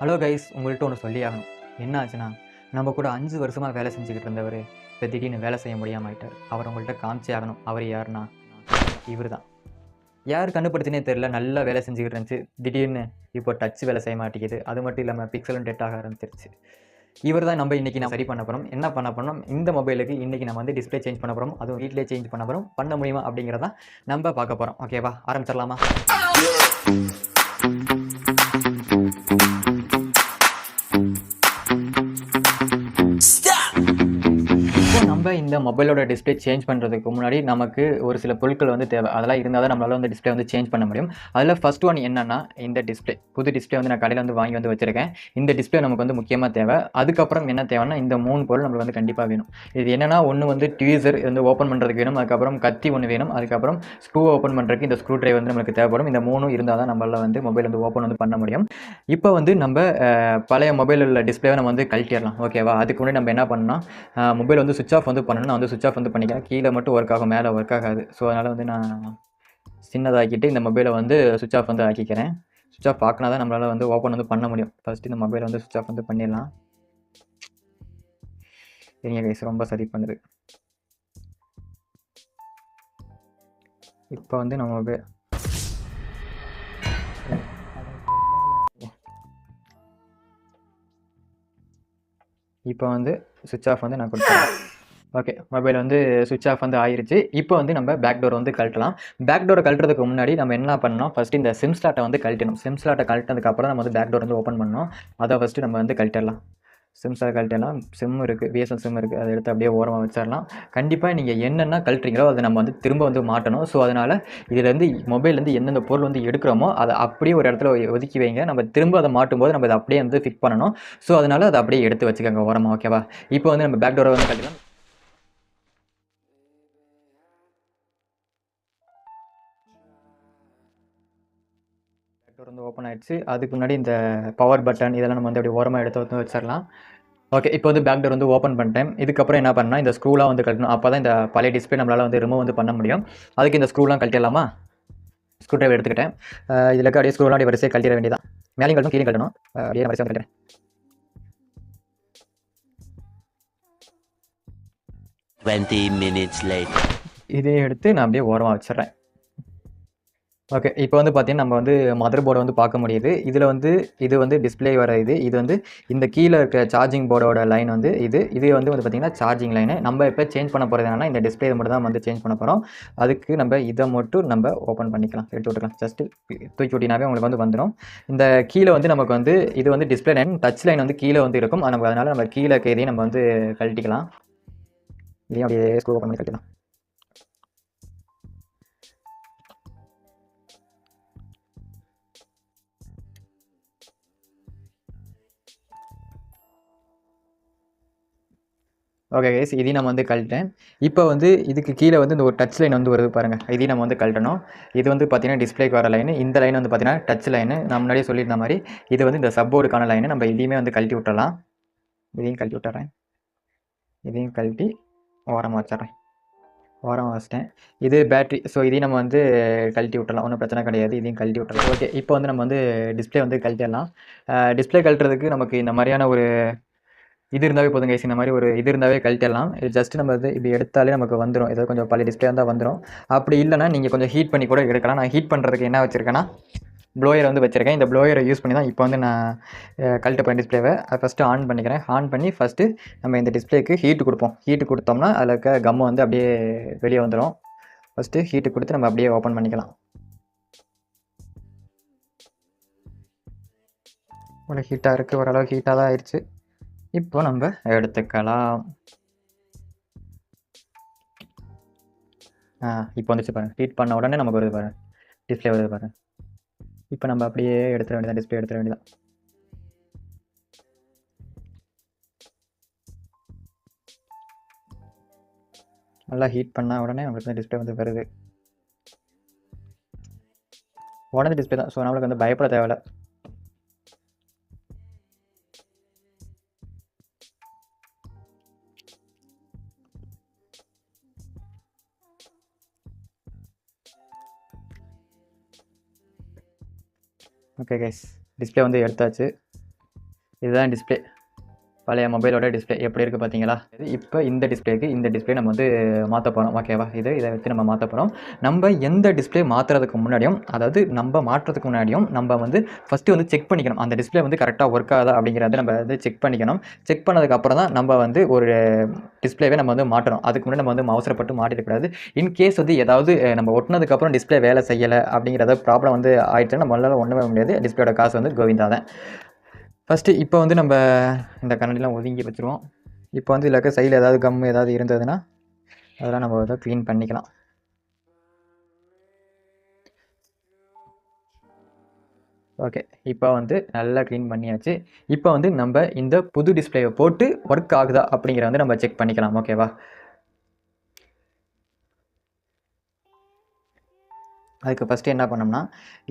Hello guys உங்கள்கிட்ட ஒன்று சொல்லி ஆகணும் என்ன ஆச்சுன்னா நம்ம கூட அஞ்சு வருஷமாக வேலை செஞ்சுக்கிட்டு இருந்தவர் இப்போ திடீர்னு வேலை செய்ய முடியாமல் ஆயிட்டார். அவர் உங்கள்கிட்ட காமிச்சே ஆகணும். அவர் யாருன்னா? இவர் தான் யார் கண்டுபிடிச்சுனே தெரில நல்லா வேலை செஞ்சுக்கிட்டு இருந்துச்சு. திடீர்னு இப்போ டச் வேலை செய்ய மாட்டேங்குது. அது மட்டும் இல்லாமல் பிக்சலும் டெட் ஆக ஆரம்பிச்சிருச்சு. இவர் தான் நம்ம இன்றைக்கி நான் சரி பண்ண போகிறோம் என்ன பண்ண போகிறோம் இந்த மொபைலுக்கு இன்றைக்கி நம்ம வந்து டிஸ்ப்ளே சேஞ்ச் பண்ண போகிறோம் அதுவும் வீட்டிலே சேஞ்ச் பண்ண போகிறோம் பண்ண முடியுமா அப்படிங்கிறதான் நம்ம பார்க்க போகிறோம் ஓகேவா ஆரம்பிச்சிடலாமா? இந்த மொபைலோட டிஸ்ப்ளே சேஞ்ச் பண்ணுறதுக்கு முன்னாடி நமக்கு ஒரு சில பொருட்கள் வந்து தேவை. அதெல்லாம் இருந்தால் தான் நம்மளால் வந்து டிஸ்ப்ளே வந்து சேஞ்ச் பண்ண முடியும். அதில் ஃபஸ்ட் ஒன் என்னென்னா இந்த டிஸ்ப்ளே புது டிஸ்ப்ளே வந்து நான் கடையில் வந்து வாங்கி வந்து வச்சிருக்கேன். இந்த டிஸ்பிளே நமக்கு வந்து முக்கியமாக தேவை. அதுக்கப்புறம் என்ன தேவைன்னா இந்த மூணு பொருள் நம்மளுக்கு வந்து கண்டிப்பாக வேணும். இது என்னென்னா ஒன்று வந்து ட்வீசர் வந்து ஓப்பன் பண்ணுறதுக்கு வேணும். அதுக்கப்புறம் கத்தி ஒன்று வேணும். அதுக்கப்புறம் ஸ்க்ரூ ஓப்பன் பண்ணுறதுக்கு இந்த ஸ்க்ரூ ட்ரைவ் வந்து நமக்கு தேவைப்படும். இந்த மூணும் இருந்தால் தான் நம்மளால் வந்து மொபைல் வந்து ஓப்பன் வந்து பண்ண முடியும். இப்போ வந்து நம்ம பழைய மொபைலில் உள்ள டிஸ்ப்ளேவை நம்ம வந்து கழட்டிடலாம். ஓகேவா அதுக்கு முன்னாடி நம்ம என்ன பண்ணணும் மொபைல் வந்து சுவிச் ஆஃப் வந்து பண்ணணும். நான் வந்து சுவிச் ஆஃப் வந்து பண்ணிக்கிறேன். கீழே மட்டும் ஒர்க் ஆகும் மேலே ஒர்க் ஆகாது. ஸோ அதனால் வந்து நான் சின்னதாக்கிட்டு இந்த மொபைலை வந்து சுவிச் ஆஃப் வந்து ஆக்கிக்கிறேன். சுவிச் ஆஃப் ஆக்கினா தான் நம்மளால் வந்து ஓப்பன் வந்து பண்ண முடியும். ஃபஸ்ட்டு இந்த மொபைலை வந்து சுவிச் ஆஃப் வந்து பண்ணிடலாம். சரிங்க கைஸ் ரொம்ப சரி பண்ணுது. இப்போ வந்து நம்ம மொபைல் இப்போ வந்து சுவிட்ச் ஆஃப் வந்து நான் கொடுத்துறேன். ஓகே மொபைல் வந்து சுவிட்ச் ஆஃப் வந்து ஆயிருச்சு. இப்போ வந்து நம்ம பேக் டோர் வந்து கழட்டலாம். பேக் டோரை கழட்டுறதுக்கு முன்னாடி நம்ம என்ன பண்ணணும்? ஃபஸ்ட்டு இந்த சிம் ஸ்லாட்டை வந்து கழட்டணும். சிம் ஸ்லாட்டை கழட்டினதுக்கப்புறம் நம்ம வந்து பேக் டோர் வந்து ஓப்பன் பண்ணணும். அதை ஃபஸ்ட்டு நம்ம வந்து கழட்டிடலாம். சிம் ஸ்லாட் கழட்டிடலாம். சிம் இருக்குது பிஎஸ்என் சிம் இருக்குது அதை எடுத்து அப்படியே ஓரமாக வச்சிடலாம். கண்டிப்பாக நீங்கள் என்னென்ன கழட்டுறீங்களோ அதை நம்ம வந்து திரும்ப வந்து மாட்டணும். ஸோ அதனால் இதுலேருந்து மொபைல்லேருந்து எந்தெந்த பொருள் வந்து எடுக்கிறோமோ அதை அப்படியே ஒரு இடத்துல ஒதுக்கி வைங்க. நம்ம திரும்ப அதை மாட்டும்போது நம்ம அதை அப்படியே வந்து ஃபிக் பண்ணணும். ஸோ அதனால் அதை அப்படியே எடுத்து வச்சுக்கோங்க ஓரமாக ஓகேவா இப்போ வந்து நம்ம பேக் டோரை வந்து கழட்டலாம். டோர் வந்து ஓப்பன் ஆயிடுச்சு. அதுக்கு முன்னாடி இந்த பவர் பட்டன் இதெல்லாம் நம்ம வந்து அப்படியே ஓரமாக எடுத்து வந்து வச்சிடலாம் ஓகே இப்போ வந்து பேக் டோர் வந்து ஓப்பன் பண்ணிட்டேன். இதுக்கப்புறம் என்ன பண்ணால் இந்த ஸ்க்ரூலாம் வந்து கட்டணும் அப்போ தான் இந்த பழைய டிஸ்பிளே நம்மளால் வந்து ரிமூவ் வந்து பண்ண முடியும். அதுக்கு இந்த ஸ்க்ரூலாம் கழட்டிடலாமா ஸ்க்ரூ டிரைவர் எடுத்துக்கிட்டேன். இதுல இருக்க அப்படியே ஸ்க்ரூலாம் அப்படியே வரிசையாக கழட்டிட வேண்டியதான் மேலேயும் கட்டணும் கீழே கட்டணும் அப்படியே வரிசையாக வந்து கட்டுறேன் 20 minutes later. இதையும் எடுத்து நான் அப்படியே ஓரமாக வச்சிடுறேன். ஓகே இப்போ வந்து பார்த்தீங்கன்னா நம்ம வந்து மதர் போர்டை வந்து பார்க்க முடியுது. இதில் வந்து இது வந்து டிஸ்பிளே வர இது இது வந்து இந்த கீழே இருக்க சார்ஜிங் போர்டோட லைன் வந்து இது. இது வந்து வந்து பார்த்திங்கன்னா சார்ஜிங் லைனு நம்ம இப்போ சேஞ்ச் பண்ண போகிறது என்னன்னா இந்த டிஸ்ப்ளே மட்டும் தான் வந்து சேஞ்ச் பண்ண போகிறோம் அதுக்கு நம்ம இதை மட்டும் நம்ம ஓப்பன் பண்ணிக்கலாம். எடுத்து விட்டுக்கலாம். ஜஸ்ட்டு தூக்கி விட்டினாவே உங்களுக்கு வந்து வந்துடும் இந்த கீழே வந்து நமக்கு வந்து இது வந்து டிஸ்பிளே லைன் டச் லைன் வந்து கீழே வந்து இருக்கும். நம்ம நமக்கு அதனால் நம்ம கீழே இருக்க இதையும் நம்ம வந்து கழட்டிக்கலாம். இதையும் அப்படியே ஸ்க்ரூ ஓப்பன் பண்ணி கழட்டிக்கலாம் ஓகே கைஸ் இதையும் நம்ம வந்து கழட்டேன் இப்போ வந்து இதுக்கு கீழே வந்து இந்த ஒரு டச் லைன் வந்து வருது பாருங்கள் இதையும் நம்ம வந்து கழட்டணும். இது வந்து பார்த்திங்கன்னா டிஸ்பிளேக்கு வர லைன் இந்த லைன் வந்து பார்த்திங்கன்னா டச் லைனு நான் முன்னாடியே சொல்லியிருந்த மாதிரி இது வந்து இந்த சப்போர்டுக்கான லைனு நம்ம இதையுமே வந்து கழட்டி விட்டுறலாம். இதையும் கழட்டி விட்டுறேன். இதையும் கழட்டி ஓரமாக வச்சிட்றேன் ஓரமாக வச்சிட்டேன். இது பேட்ரி ஸோ இதையும் நம்ம வந்து கழட்டி விட்டலாம் ஒன்றும் பிரச்சனை கிடையாது. இதையும் கழட்டி விட்டலாம் ஓகே இப்போ வந்து நம்ம வந்து டிஸ்ப்ளே வந்து கழட்டிடலாம். டிஸ்ப்ளே கழட்டுறதுக்கு நமக்கு இந்த மாதிரியான ஒரு இது இருந்தாவே போதும் கைஸ் இந்த மாதிரி ஒரு இது இருந்தாவே கழட்டிடலாம் இது ஜஸ்ட் நம்ம வந்து இப்படி எடுத்தாலே நமக்கு வந்துடும் ஏதாவது கொஞ்சம் பழைய டிஸ்பிளே இருந்தால் வந்துடும் அப்படி இல்லைன்னா நீங்கள் கொஞ்சம் ஹீட் பண்ணி கூட எடுக்கலாம். நான் ஹீட் பண்ணுறதுக்கு என்ன வச்சுருக்கேன்னா ப்ளோயர் வந்து வச்சுருக்கேன். இந்த ப்ளோயரை யூஸ் பண்ணி தான் இப்போ வந்து நான் கழட்ட பண்ண டிஸ்பிளேவை அதை ஃபஸ்ட்டு ஆன் பண்ணிக்கிறேன். ஆன் பண்ணி ஃபஸ்ட்டு நம்ம இந்த டிஸ்பிளேக்கு ஹீட்டு கொடுப்போம். ஹீட்டு கொடுத்தோம்னா அதில் இருக்க கம்மை வந்து அப்படியே வெளியே வந்துடும் ஃபஸ்ட்டு ஹீட்டு கொடுத்து நம்ம அப்படியே ஓப்பன் பண்ணிக்கலாம். ஒரு ஹீட்டாக இருக்குது ஓரளவுக்கு ஹீட்டாக தான் ஆயிடுச்சு. இப்போ நம்ம எடுத்துக்கலாம். ஆ இப்போ வந்துச்சு பாருங்க. ஹீட் பண்ண உடனே நமக்கு வருது பாருங்க. டிஸ்ப்ளே வருது பாருங்க. இப்போ நம்ம அப்படியே எடுத்துட வேண்டியதான் டிஸ்ப்ளே எடுத்துட வேண்டியதான் நல்லா ஹீட் பண்ண உடனே நம்மளுக்கு வந்து டிஸ்ப்ளே வந்து வருது. உடனே டிஸ்பிளே தான். ஸோ நம்மளுக்கு வந்து பயப்பட தேவையில்ல. ஓகே கைஸ் டிஸ்பிளே வந்து எடுத்தாச்சு. இதுதான் டிஸ்பிளே பழைய மொபைலோட டிஸ்ப்ளே எப்படி இருக்குது பார்த்தீங்களா? இது இப்போ இந்த டிஸ்ப்ளேக்கு இந்த டிஸ்பிளே நம்ம வந்து மாற்ற போகிறோம் ஓகேவா இது இதை வச்சு நம்ம மாற்ற போகிறோம் நம்ம எந்த டிஸ்பிளே மாற்றுறதுக்கு முன்னாடியும் அதாவது நம்ம மாற்றுறதுக்கு முன்னாடியும் நம்ம வந்து ஃபஸ்ட்டு வந்து செக் பண்ணிக்கணும். அந்த டிஸ்பிளே வந்து கரெக்டாக ஒர்க் ஆகுதா அப்படிங்கிறத நம்ம வந்து செக் பண்ணிக்கணும். செக் பண்ணதுக்கப்புறம் தான் நம்ம வந்து ஒரு டிஸ்பிளேவே நம்ம வந்து மாற்றணும். அதுக்கு முன்னாடி நம்ம வந்து அவசரப்பட்டு மாட்டிடக்கூடாது இன் கேஸ் வந்து ஏதாவது நம்ம ஒட்டினதுக்கப்புறம் டிஸ்பிளே வேலை செய்யலை அப்படிங்கிறத ப்ராப்ளம் வந்து ஆயிடுச்சுன்னா நம்மளால் ஒன்றுமே முடியாது. டிஸ்ப்ளேயோட காசு வந்து கோவிந்தா தான். ஃபஸ்ட்டு இப்போ வந்து நம்ம இந்த கண்ணாடிலாம் ஒதுங்கி வச்சுருவோம். இப்போ வந்து இதில் சைடில் ஏதாவது கம் ஏதாவது இருந்ததுன்னா அதெல்லாம் நம்ம வந்து க்ளீன் பண்ணிக்கலாம். ஓகே இப்போ வந்து நல்லா க்ளீன் பண்ணியாச்சு. இப்போ வந்து நம்ம இந்த புது டிஸ்பிளேவை போட்டு ஒர்க் ஆகுதா அப்படிங்கிற வந்து நம்ம செக் பண்ணிக்கலாம். ஓகேவா அதுக்கு ஃபஸ்ட்டு என்ன பண்ணோம்னா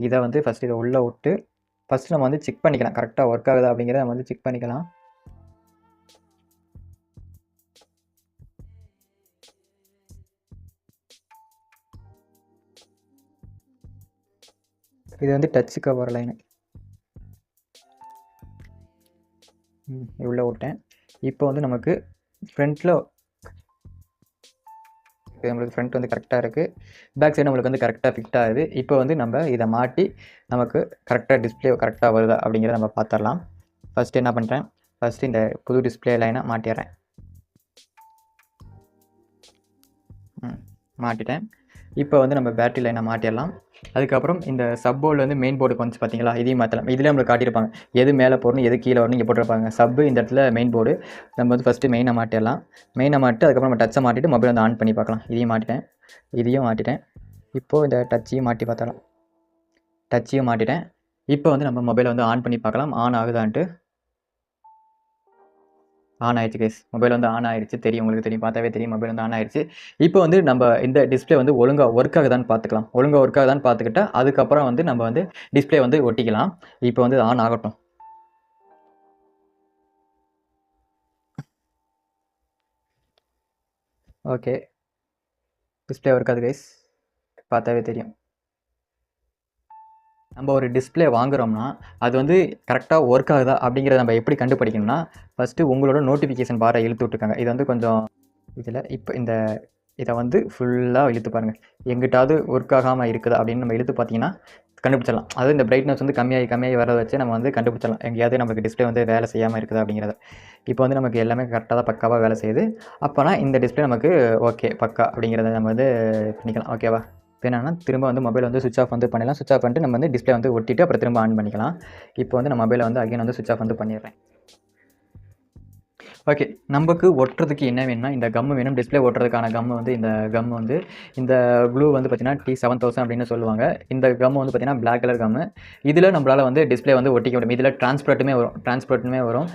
இதை வந்து ஃபஸ்ட்டு இதை உள்ளே விட்டு ஃபஸ்ட்டு நம்ம வந்து செக் பண்ணிக்கலாம். கரெக்டாக ஒர்க் ஆகுதா அப்படிங்கிறத நம்ம வந்து செக் பண்ணிக்கலாம். இது வந்து டச்சு கவர் லைனு உள்ளே விட்டேன். இப்போ வந்து நமக்கு ஃப்ரண்ட்டில் நம்மளுக்கு ஃப்ரண்ட் வந்து கரெக்டாக இருக்குது பேக் சைடு நம்மளுக்கு வந்து கரெக்டாக ஃபிட் ஆகுது. இப்போ வந்து நம்ம இதை மாட்டி நமக்கு கரெக்டாக டிஸ்ப்ளே கரெக்டாக வருதா அப்படிங்கிறத நம்ம பார்த்துடலாம். ஃபஸ்ட்டு என்ன பண்ணுறேன் ஃபஸ்ட்டு இந்த புது டிஸ்பிளே லைனை மாட்டிடுறேன் ம் மாட்டிட்டேன் இப்போ வந்து நம்ம பேட்டரி லைனை மாட்டிடலாம் அதுக்கப்புறம் இந்த சப் போர்டில் வந்து மெயின் போர்டுக்கு வந்து பார்த்தீங்களா இதையும் மாற்றலாம் இதில் நம்மளுக்கு காட்டியிருப்பாங்க. எது மேலே போடணும் எது கீழே வரணும் இங்கே போட்டிருப்பாங்க. சப்பு இந்த இடத்துல மெயின் போர்டு நம்ம வந்து ஃபஸ்ட்டு மெயினை மாட்டிடலாம் மெயினை மாட்டு அதுக்கப்புறம் நம்ம டச்சை மாட்டிட்டு மொபைல் வந்து ஆன் பண்ணி பார்க்கலாம். இதையும் மாட்டிட்டேன். இதையும் மாட்டிட்டேன். இப்போது இந்த டச்சையும் மாட்டி பார்த்தலாம் டச்சையும் மாட்டிட்டேன். இப்போ வந்து நம்ம மொபைலை வந்து ஆன் பண்ணி பார்க்கலாம். ஆன் ஆகுதான்ட்டு ஆன் ஆயிடுச்சு கேஸ் மொபைல் வந்து ஆன் ஆயிடுச்சு. தெரியும் உங்களுக்கு தெரியும். பார்த்தாவே தெரியும். மொபைல் வந்து ஆன் ஆயிடுச்சு. இப்போ வந்து நம்ம இந்த டிஸ்பிளே வந்து ஒழுங்காக ஒர்க் ஆகுதான்னு பார்த்துக்கலாம். ஒழுங்காக ஒர்க் ஆகுதான்னு பார்த்துக்கிட்டா அதுக்கப்புறம் வந்து நம்ம வந்து டிஸ்பிளே வந்து ஒட்டிக்கலாம். இப்போ வந்து ஆன் ஆகட்டும். ஓகே டிஸ்ப்ளே ஒர்க் ஆகுது கைஸ் பார்த்தாவே தெரியும். நம்ம ஒரு டிஸ்பிளே வாங்குகிறோம்னா அது வந்து கரெக்டாக ஒர்க் ஆகுதா அப்படிங்கிறத நம்ம எப்படி கண்டுபிடிக்கணும்னா ஃபஸ்ட்டு உங்களோட நோட்டிஃபிகேஷன் பாரை இழுத்து விட்டுருக்காங்க. இது வந்து கொஞ்சம் இதில் இப்போ இந்த இதை வந்து ஃபுல்லாக இழுத்து பாருங்கள் எங்கிட்டாவது ஒர்க் ஆகாமல் இருக்குதா அப்படின்னு நம்ம இழுத்து பார்த்தீங்கன்னா கண்டுபிடிச்சிடலாம். அதாவது இந்த பிரைட்னஸ் வந்து கம்மியாகி கம்மியாகி வரதை வச்சு நம்ம வந்து கண்டுபிடிச்சிடலாம். எங்கேயாவது நமக்கு டிஸ்பிளே வந்து வேலை செய்யாமல் இருக்குதா அப்படிங்கிறத. இப்போ வந்து நமக்கு எல்லாமே கரெக்டாக தான் பக்காவாக வேலை செய்யுது. அப்போனா இந்த டிஸ்ப்ளே நமக்கு ஓகே பக்கா அப்படிங்கிறத நம்ம வந்து பண்ணிக்கலாம். ஓகேவா இப்போ என்னென்னா திரும்ப வந்து மொபைல் வந்து சுவிச் ஆஃப் வந்து பண்ணிடலாம். சுவிச் ஆஃப் பண்ணிட்டு நம்ம வந்து டிஸ்பிளே வந்து ஒட்டிட்டு அப்புறம் திரும்ப ஆன் பண்ணிக்கலாம். இப்போ வந்து நம்ம மொபைலை வந்து அகைன் வந்து சுவிச் ஆஃப் வந்து பண்ணிடுறேன். ஓகே நமக்கு ஒட்டுறதுக்கு என்ன வேணும்னா இந்த கம்மு வேணும். டிஸ்ப்ளே ஒட்டுறதுக்கான கம்மு வந்து இந்த கம்மு வந்து இந்த ப்ளூ வந்து பார்த்தீங்கன்னா டி செவன் தௌசண்ட் அப்படின்னு சொல்லுவாங்க. இந்த கம்மு வந்து பார்த்தீங்கன்னா பிளாக் கலர் கம்மு இதில் நம்மளால் வந்து டிஸ்ப்ளே வந்து ஒட்டிக்க முடியும். இதில் டிரான்ஸ்பரட்டுமே வரும். டிரான்ஸ்பரட்டுமே வரும்.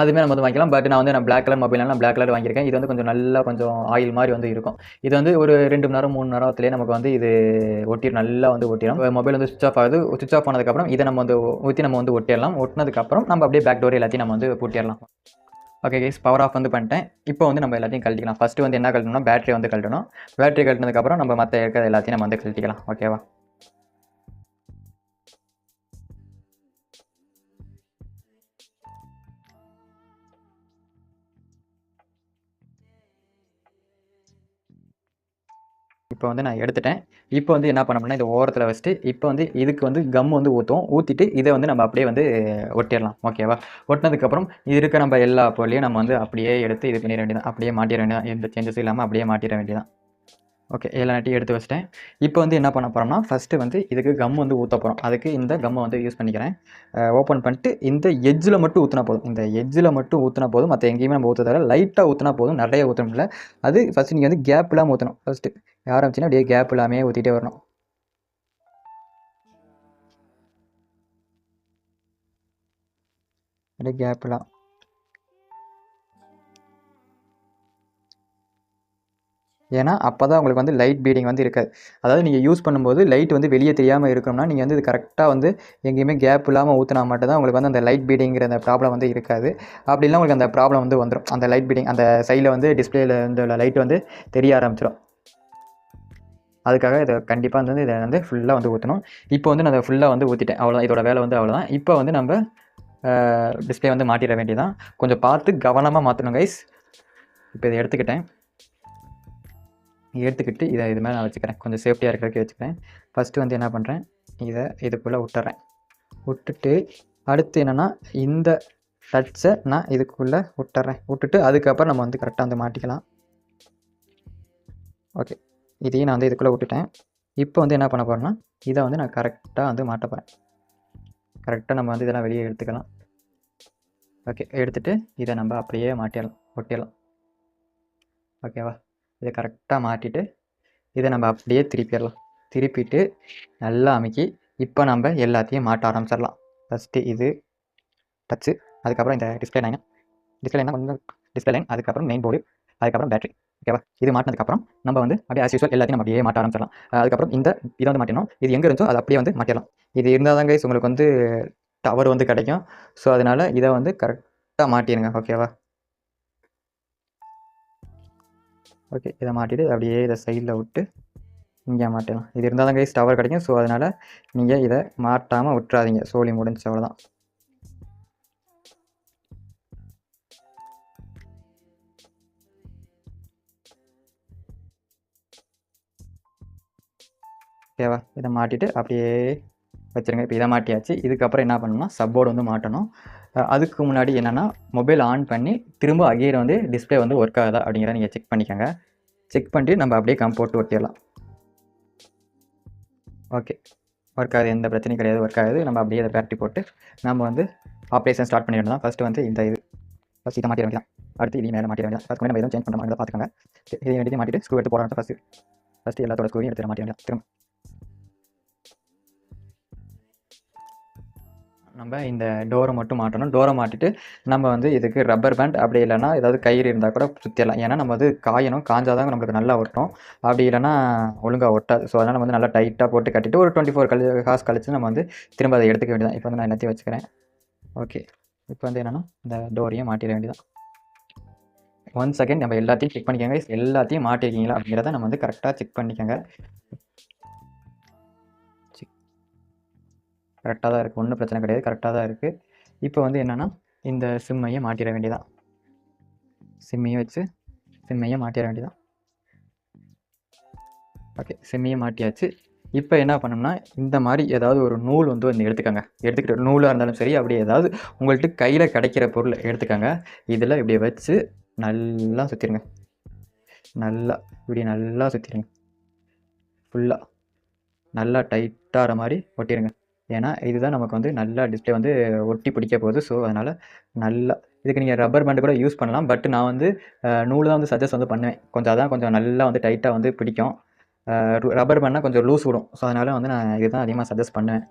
அதுவுமே நம்ம வந்து வாங்கிக்கலாம். பட் நான் வந்து நான் பிளாக் கலர் மொபைல்லாம் பிளாக் கலர் வாங்கியிருக்கேன். இது வந்து கொஞ்சம் நல்லா கொஞ்சம் ஆயில் மாதிரி வந்து இருக்கும். இது வந்து ஒரு ரெண்டு மணி நேரம் மூணு நேரத்துலேயே நமக்கு வந்து இது ஒட்டிடும் நல்லா வந்து ஒட்டிடும். மொபைல் வந்து சுவிச் ஆஃப் ஆகுது. சுவிச் ஆஃப் ஆனதுக்கப்புறம் இதை நம்ம வந்து ஊற்றி நம்ம வந்து ஒட்டிடலாம். ஒட்டினதுக்கப்புறம் நம்ம அப்படியே பேக் டோர் எல்லாத்தையும் நம்ம வந்து பூட்டிடலாம். ஓகே கேஸ் பவர் ஆஃப் வந்து பண்ணிட்டேன். இப்போ வந்து நம்ம எல்லாத்தையும் கழட்டிக்கலாம். ஃபஸ்ட்டு வந்து என்ன கழட்டணும்னா பேட்டரி வந்து கழட்டணும். பேட்டரி கழட்டினதுக்கப்புறம் நம்ம மற்ற இருக்கிற எல்லாத்தையும் நம்ம வந்து கழட்டிக்கலாம். ஓகேவா இப்போ வந்து நான் எடுத்துட்டேன். இப்போ வந்து என்ன பண்ணோம்னா இந்த ஓரத்தில் வச்சுட்டு இப்போ வந்து இதுக்கு வந்து கம் வந்து ஊற்றும் ஊற்றிட்டு இதை வந்து நம்ம அப்படியே வந்து ஒட்டிடலாம். ஓகேவா ஒட்டினதுக்கப்புறம் இது இருக்க நம்ம எல்லா பொருளையும் நம்ம வந்து அப்படியே எடுத்து இது பண்ணிட வேண்டியதான் அப்படியே மாட்டிட வேண்டியதான் எந்த சேஞ்சஸும் இல்லாமல் அப்படியே மாட்டிட வேண்டியதான் ஓகே எல்லா எடுத்து வச்சிட்டேன். இப்போ வந்து என்ன பண்ண போகிறோம்னா ஃபஸ்ட்டு வந்து இதுக்கு கம் வந்து ஊற்ற போகிறோம் அதுக்கு இந்த கம்மை வந்து யூஸ் பண்ணிக்கிறேன். ஓப்பன் பண்ணிட்டு இந்த எஜ்ஜில் மட்டும் ஊற்றினா போதும். இந்த எஜ்ஜில் மட்டும் ஊற்றினா போதும். மற்ற எங்கேயுமே நம்ம ஊற்ற தவிர லைட்டாக ஊற்றினா போதும். நிறைய ஊற்றணும் இல்லை அது ஃபஸ்ட்டு நீங்கள் வந்து கேப் இல்லாமல் ஊற்றணும் ஃபஸ்ட்டு ஆரம்பிச்சுன்னா அப்படியே கேப் இல்லாமே ஊற்றிட்டே வரணும். அப்படியே கேப் இல்லாம் ஏன்னா அப்போ தான் உங்களுக்கு வந்து லைட் பீடிங் வந்து இருக்காது. அதாவது நீங்கள் யூஸ் பண்ணும்போது லைட் வந்து வெளியே தெரியாமல் இருக்கணும்னா நீங்கள் வந்து இது கரெக்டாக வந்து எங்கேயுமே கேப் இல்லாமல் ஊற்றினா மட்டும் தான் உங்களுக்கு வந்து அந்த லைட் பீடிங்கிற அந்த ப்ராப்ளம் வந்து இருக்காது. அப்படி இல்லைனா உங்களுக்கு அந்த ப்ராப்ளம் வந்து வந்துடும் அந்த லைட் பீடிங் அந்த சைடில் வந்து டிஸ்பிளேல இந்த லைட் வந்து தெரிய ஆரம்பிச்சிடும் அதுக்காக இதை கண்டிப்பாக வந்து இதை வந்து ஃபுல்லாக வந்து ஊற்றணும் இப்போ வந்து நான் அதை ஃபுல்லாக வந்து ஊற்றிட்டேன் அவ்வளோதான் இதோட வேலை வந்து அவ்வளோதான் இப்போ வந்து நம்ம டிஸ்ப்ளே வந்து மாட்டிட வேண்டியதான் கொஞ்சம் பார்த்து கவனமாக மாற்றணும் கைஸ் இப்போ இதை எடுத்துக்கிட்டேன். எடுத்துக்கிட்டு இதை இது மேலே நான் வச்சுக்கிறேன். கொஞ்சம் சேஃப்டியாக இருக்கிறதுக்கு வச்சுக்கிறேன். ஃபஸ்ட்டு வந்து என்ன பண்ணுறேன் இதை இதுக்குள்ளே விட்டுறேன். விட்டுட்டு அடுத்து என்னென்னா இந்த டச்சை நான் இதுக்குள்ளே விட்டுறேன். விட்டுட்டு அதுக்கப்புறம் நம்ம வந்து கரெக்டாக வந்து மாட்டிக்கலாம். ஓகே இதையும் நான் வந்து இதுக்குள்ளே விட்டுட்டேன். இப்போ வந்து என்ன பண்ண போகிறேன்னா இதை வந்து நான் கரெக்டாக வந்து மாட்ட போகிறேன் கரெக்டாக நம்ம வந்து இதெல்லாம் வெளியே எடுத்துக்கலாம். ஓகே எடுத்துகிட்டு இதை நம்ம அப்படியே மாட்டிடலாம். ஒட்டிடலாம். ஓகேவா இதை கரெக்டாக மாட்டிட்டு இதை நம்ம அப்படியே திருப்பிடலாம். திருப்பிட்டு நல்லா அமைக்கி இப்போ நம்ம எல்லாத்தையும் மாட்ட ஆரம்பிச்சிடலாம். ஃபஸ்ட்டு இது டச்சு அதுக்கப்புறம் இந்த டிஸ்பிளே லைன் டிஸ்பிளே லைன் கொஞ்சம் டிஸ்பிளே லைன் அதுக்கப்புறம் மெயின் போர்டு அதுக்கப்புறம் பேட்டரி ஓகேவா இது மாட்டினதுக்கப்புறம் நம்ம வந்து அப்படியே ஆஸ் யூஸ்வல் எல்லாத்தையும் நம்ம அப்படியே மாட்ட ஆரம்பிச்சிடலாம். அதுக்கப்புறம் இந்த இதை வந்து மாட்டினோம். இது எங்கே இருந்துச்சோ அதை அப்படியே வந்து மாட்டிடலாம். இது இருந்தால் தான் கைஸ் உங்களுக்கு வந்து டவர் வந்து கிடைக்கும். ஸோ அதனால் இதை வந்து கரெக்டாக மாட்டிடுங்க. ஓகேவா ஓகே இதை மாட்டிட்டு அப்படியே இதை சைடில் விட்டு இங்கே மாட்டலாம். இது இருந்தால் தான் கைஸ் டவர் கிடைக்கும். ஸோ அதனால் நீங்கள் இதை மாட்டாமல் விட்டுறாதீங்க. சோலி முடிஞ்சு அவ்வளோதான் ஓகேவா இதை மாட்டிட்டு அப்படியே வச்சுருங்க. இப்போ இதை மாட்டியாச்சு. இதுக்கப்புறம் என்ன பண்ணணும்னா சப்போர்டு வந்து மாட்டணும். அதுக்கு முன்னாடி என்னென்னா மொபைல் ஆன் பண்ணி திரும்ப அகைன் வந்து டிஸ்ப்ளே வந்து ஒர்க் ஆகுதா அப்படிங்கிறத நீங்கள் செக் பண்ணிக்கோங்க. செக் பண்ணிட்டு நம்ம அப்படியே கம் போட்டு ஒட்டிடலாம். ஓகே ஒர்க் ஆகுது எந்த பிரச்சனையும் கிடையாது ஒர்க் ஆகுது. நம்ம அப்படியே அதை பேட்டரி போட்டு நம்ம வந்து ஆப்ரேஷன் ஸ்டார்ட் பண்ணிடணும் தான். ஃபஸ்ட்டு வந்து இந்த இது. ஃபஸ்ட் இதை மாட்டிட வேண்டியதான் அடுத்து இதையும் மேலே மாட்டிட வேண்டியதான் ஃபஸ்ட் நம்ம எதுவும் சேஞ்ச் பண்ண மாதிரி பார்த்துக்கோங்க. இதை வேண்டியது மாட்டிட்டு ஸ்க்ரூ எடுத்து போடணும் ஃபஸ்ட்டு ஃபஸ்ட்டு எல்லாத்தோட ஸ்க்ரூவையும் எடுத்து மாட்டிட வேண்டியதான் திரும்ப. நம்ம இந்த டோரை மட்டும் மாட்டணும். டோரை மாட்டிட்டு நம்ம வந்து இதுக்கு ரப்பர் பேண்ட் அப்படி இல்லைன்னா ஏதாவது கயிறு இருந்தால் கூட சுற்றிடலாம் ஏன்னா நம்ம வந்து காயணும். காஞ்சாதாங்க நம்மளுக்கு நல்லா ஒட்டும். அப்படி இல்லைன்னா ஒழுங்காக ஒட்டாது. ஸோ அதனால் நம்ம வந்து நல்லா டைட்டாக போட்டு கட்டிட்டு ஒரு டுவெண்ட்டி ஃபோர் கழி காசு கழிச்சு நம்ம வந்து திரும்ப அதை எடுத்துக்க வேண்டியதான் இப்போ வந்து நான் எல்லாத்தையும் வச்சுக்கிறேன். ஓகே இப்போ வந்து என்னென்னா இந்த டோரையும் மாட்டிட வேண்டியதான் ஒன் செகண்ட் நம்ம எல்லாத்தையும் செக் பண்ணிக்கோங்க. எல்லாத்தையும் மாட்டிருக்கீங்களா அப்படிங்கிறத நம்ம வந்து கரெக்டாக செக் பண்ணிக்கோங்க. கரெக்டாக தான் இருக்குது ஒன்றும் பிரச்சனை கிடையாது. கரெக்டாக தான் இருக்குது இப்போ வந்து என்னென்னா இந்த சிம்மையை மாட்டிட வேண்டியதான் சிம்மையும் வச்சு சிம்மையை மாட்டிட வேண்டியதான் ஓகே சிம்மையும் மாட்டியாச்சு இப்போ என்ன பண்ணோம்னா இந்த மாதிரி ஏதாவது ஒரு நூல் வந்து வந்து எடுத்துக்கோங்க. எடுத்துக்கிட்டு நூலாக இருந்தாலும் சரி அப்படி ஏதாவது உங்கள்கிட்ட கையில் கிடைக்கிற பொருள் எடுத்துக்கோங்க. இதில் இப்படி வச்சு நல்லா சுற்றிடுங்க நல்லா இப்படி நல்லா சுற்றிடுங்க ஃபுல்லாக நல்லா டைட்டாகிற மாதிரி ஒட்டிடுங்க ஏன்னா இதுதான் நமக்கு வந்து நல்லா டிஸ்பிளே வந்து ஒட்டி பிடிக்க போகுது. ஸோ அதனால் நல்லா இதுக்கு நீங்கள் ரப்பர் பேண்டு கூட யூஸ் பண்ணலாம். பட் நான் வந்து நூல் தான் வந்து சஜஸ்ட் வந்து பண்ணுவேன். கொஞ்சம் அதான் கொஞ்சம் நல்லா வந்து டைட்டாக வந்து பிடிக்கும். ரப்பர் பேண்ட்னா கொஞ்சம் லூஸ் விடும். ஸோ அதனால் வந்து நான் இதுதான் அதிகமாக சஜஸ்ட் பண்ணுவேன்.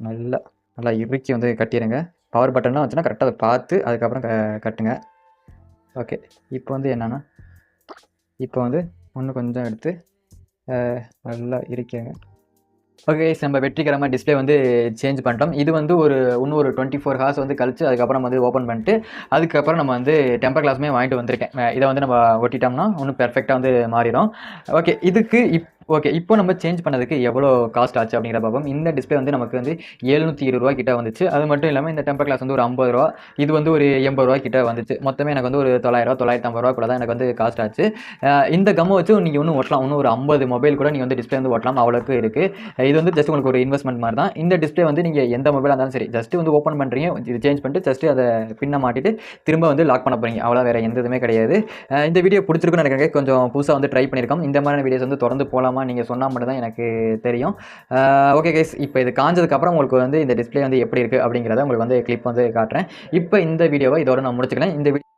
நல்லா நல்லா இறுக்கி வந்து கட்டிடுங்க. பவர் பட்டன்லாம் வச்சுன்னா கரெக்டாக அதை பார்த்து அதுக்கப்புறம் க கட்டுங்க. ஓகே இப்போ வந்து என்னென்னா இப்போ வந்து இன்னும் கொஞ்சம் எடுத்து நல்லா இறுக்கிங்க ஓகே நம்ம வெற்றிகரமாக டிஸ்ப்ளே வந்து சேஞ்ச் பண்ணிட்டோம். இது வந்து ஒரு இன்னும் ஒரு டுவெண்ட்டி ஃபோர் ஹார்ஸ் வந்து கழிச்சு அதுக்கப்புறம் வந்து ஓப்பன் பண்ணிட்டு அதுக்கப்புறம் நம்ம வந்து டெம்பர் கிளாஸுமே வாங்கிட்டு வந்திருக்கேன். இதை வந்து நம்ம ஒட்டிட்டோம்னா இன்னும் பெர்ஃபெக்டாக வந்து மாறிடும். ஓகே இதுக்கு இப் ஓகே இப்போ நம்ம சேஞ்ச் பண்ணதுக்கு எவ்வளோ காஸ்ட் ஆச்சு அப்படிங்கிற பார்ப்போம். இந்த டிஸ்ப்ளே வந்து நமக்கு வந்து எழுநூற்றி இருபது ரூபா கிட்ட வந்துச்சு. அது மட்டும் இல்லாமல் இந்த டெம்பர் கிளாஸ் வந்து ஒரு ஐம்பது ரூபா இது வந்து ஒரு எண்பது ரூபா கிட்ட வந்துச்சு. மொத்தமே எனக்கு வந்து ஒரு தொள்ளாயிரம் தொள்ளாயிரத்தி ஐம்பது ரூபா கூட தான் எனக்கு வந்து காஸ்ட் ஆச்சு. இந்த கம்மை வச்சு நீங்கள் இன்னும் ஓட்டலாம். இன்னும் ஒரு ஐம்பது மொபைல் கூட நீங்கள் வந்து டிஸ்பிளே வந்து ஓட்டலாம். அவ்வளோக்கு இருக்குது இது வந்து ஜஸ்ட் உங்களுக்கு ஒரு இன்வெஸ்ட்மெண்ட் மாதிரி தான். இந்த டிஸ்ப்ளே வந்து நீங்கள் எந்த மொபைலாக இருந்தாலும் சரி ஜஸ்ட் வந்து ஓப்பன் பண்ணுறீங்க இது சேஞ்ச் பண்ணிட்டு ஜஸ்ட் அதை பின்ன மாட்டிட்டு திரும்ப வந்து லாக் பண்ண போகிறீங்க அவ்வளோ வேறு எந்த இதுவுமே கிடையாது. இந்த வீடியோ பிடிச்சிருக்குன்னு நினைக்கிறேன். கொஞ்சம் புதுசாக வந்து ட்ரை பண்ணியிருக்கோம் இந்த மாதிரியான வீடியோஸ் வந்து தொடர்ந்து போகலாம் நீங்கள் சொன்னால் மட்டும் தான் எனக்கு தெரியும். ஓகே கேஸ் இப்போ இது காஞ்சதுக்கப்புறம் உங்களுக்கு வந்து இந்த டிஸ்பிளே வந்து எப்படி இருக்குது அப்படிங்கிறத உங்களுக்கு வந்து கிளிப் வந்து காட்டுறேன். இப்போ இந்த வீடியோவை இதோட நான் முடிச்சுக்கிறேன். இந்த வீடியோ